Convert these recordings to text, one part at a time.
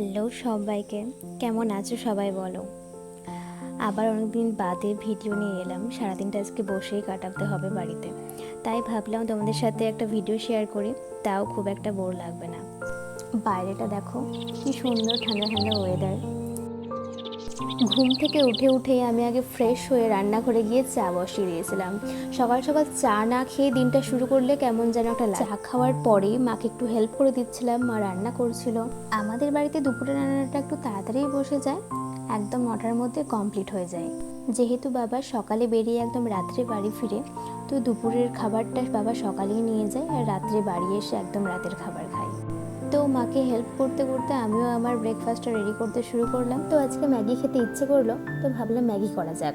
Hello সবাইকে। কেমন আছো সবাই বলো? আবার অনেকদিন বাদে ভিডিও নিয়ে এলাম। সারাদিনটা আজকে বসেই কাটাতে হবে বাড়িতে। তাই ভাবলাম তোমাদের সাথে একটা ভিডিও শেয়ার করি। তাও খুব একটা বোর লাগবে না। বাইরেটা দেখো, কি সুন্দর ঠান্ডা ঠান্ডা ওয়েদার ঘুম থেকে উঠে উঠে আমি আগে ফ্রেশ হয়ে রান্নাঘরে গিয়ে চা বসিয়ে দিয়েছিলাম। সকাল সকাল চা না খেয়ে দিনটা শুরু করলে কেমন যেন একটা। চা খাওয়ার পরেই মাকে একটু হেল্প করে দিচ্ছিলাম, মা রান্না করছিল। আমাদের বাড়িতে দুপুরে রান্নাটা একটু তাড়াতাড়ি বসে যায়, একদম নটার মধ্যে কমপ্লিট হয়ে যায়। যেহেতু বাবা সকালে বেরিয়ে একদম রাত্রে বাড়ি ফিরে, তো দুপুরের খাবারটা বাবা সকালেই নিয়ে যায় আর রাত্রে বাড়ি এসে একদম রাতের খাবার খায়। তো মাকে হেল্প করতে করতে আমিও আমার ব্রেকফাস্টটা রেডি করতে শুরু করলাম। তো আজকে ম্যাগি খেতে ইচ্ছে করল, তো ভাবলাম ম্যাগি করা যাক।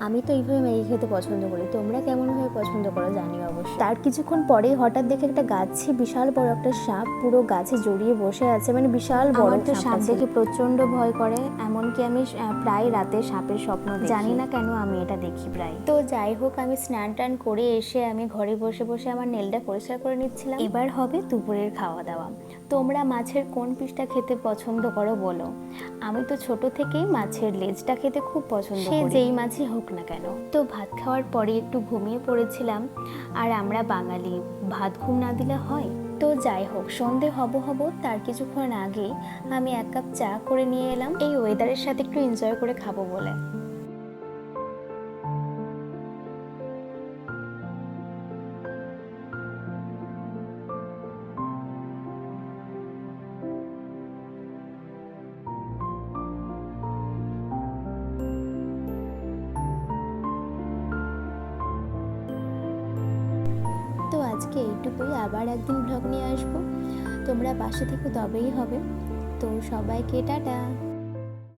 আমি তো এইভাবে ম্যাগি খেতে পছন্দ করি। তোমরা কেমনভাবে পছন্দ করো জানিও। অবশ্যই তার কিছুক্ষণ পরেই হঠাৎ দেখে একটা গাছে বিশাল বড় একটা সাপ পুরো গাছে জড়িয়ে বসে আছে মানে বিশাল বড় তো সাপ দেখে প্রচণ্ড ভয় করে এমনকি আমি প্রায় রাতে সাপের স্বপ্ন। জানি না কেন আমি এটা দেখি প্রায়। তো যাই হোক আমি স্নান টান করে এসে আমি ঘরে বসে বসে আমার নেলটা পরিষ্কার করে নিচ্ছিলাম। এবার হবে দুপুরের খাওয়া দাওয়া তোমরা মাছের কোন পিসটা খেতে পছন্দ করো বলো। আমি তো ছোট থেকেই মাছের লেজটা খেতে খুব পছন্দ করি। যেই মাছই হোক না কেন। তো ভাত খাওয়ার পরে একটু ঘুমিয়ে পড়েছিলাম আর আমরা বাঙালি, ভাত ঘুম না দিলে হয়? তো যাই হোক, সন্ধে হব হব, তার কিছুক্ষণ আগে আমি এক কাপ চা করে নিয়ে এলাম। এই ওয়েদারের সাথে একটু এনজয় করে খাব বলে। এইটুকুই আবার একদিন ব্লগ নিয়ে আসব। তোমরা পাশে থেকে তবেই হবে। তো সবাইকে টাটা।